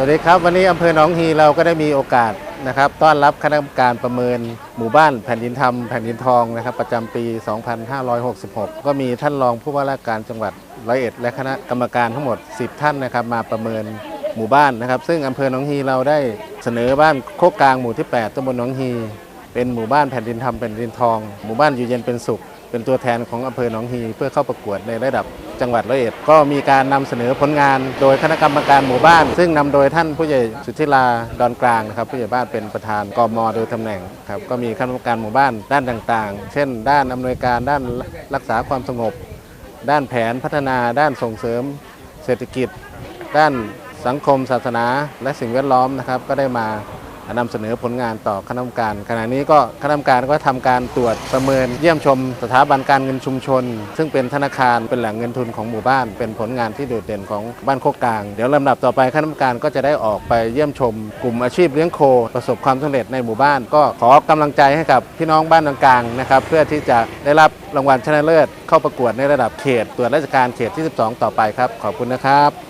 สวัสดีครับ วันนี้อำเภอหนองฮีเราก็ได้มีโอกาสนะครับ ต้อนรับคณะกรรมการประเมินหมู่บ้านแผ่นดินธรรมแผ่นดินทองนะครับ ประจำปี 2566 ก็มีท่านรองผู้ว่าราชการจังหวัดร้อยเอ็ดและคณะกรรมการทั้งหมด 10 ท่านนะครับ มาประเมินหมู่บ้านนะครับ ซึ่งอำเภอหนองฮีเราได้เสนอบ้านโคกกลางหมู่ที่ 8ตำบลหนองฮี เป็นหมู่บ้านแผ่นดินธรรมแผ่นดินทอง หมู่บ้านอยู่เย็นเป็นสุข เป็นตัวแทนของอำเภอหนองฮีเพื่อเข้าประกวดในระดับ จังหวัดร้อยเอ็ดก็มีการนำเสนอผลงานโดยคณะกรรมการหมู่บ้าน ซึ่งนำโดยท่านผู้ใหญ่สุทธิลาดอนกลางนะครับผู้ใหญ่บ้านเป็นประธานกมโดยตำแหน่งครับก็มีคณะกรรมการหมู่บ้านด้านต่างๆ เช่น ด้านอำนวยการด้านรักษาความสงบ ด้านแผนพัฒนา ด้านส่งเสริม เศรษฐกิจ ด้านสังคม ศาสนา และสิ่งแวดล้อมนะครับก็ได้มา นำเสนอผลงานต่อคณะกรรมการ ขณะนี้ก็คณะกรรมการก็ทำการตรวจประเมินเยี่ยมชม สถาบันการเงินชุมชน ซึ่งเป็นธนาคารเป็นแหล่งเงินทุนของหมู่บ้าน เป็นผลงานที่โดดเด่นของบ้านโคกกลาง เดี๋ยวลำดับต่อไปคณะกรรมการก็จะได้ออกไปเยี่ยมชม กลุ่มอาชีพเลี้ยงโค ประสบความสำเร็จในหมู่บ้าน ก็ขอกำลังใจให้กับพี่น้องบ้านกลางนะครับเพื่อที่จะได้รับรางวัลชนะเลิศเข้าประกวดในระดับเขตตรวจราชการเขตที่ 12 ต่อไปครับ ขอบคุณนะครับ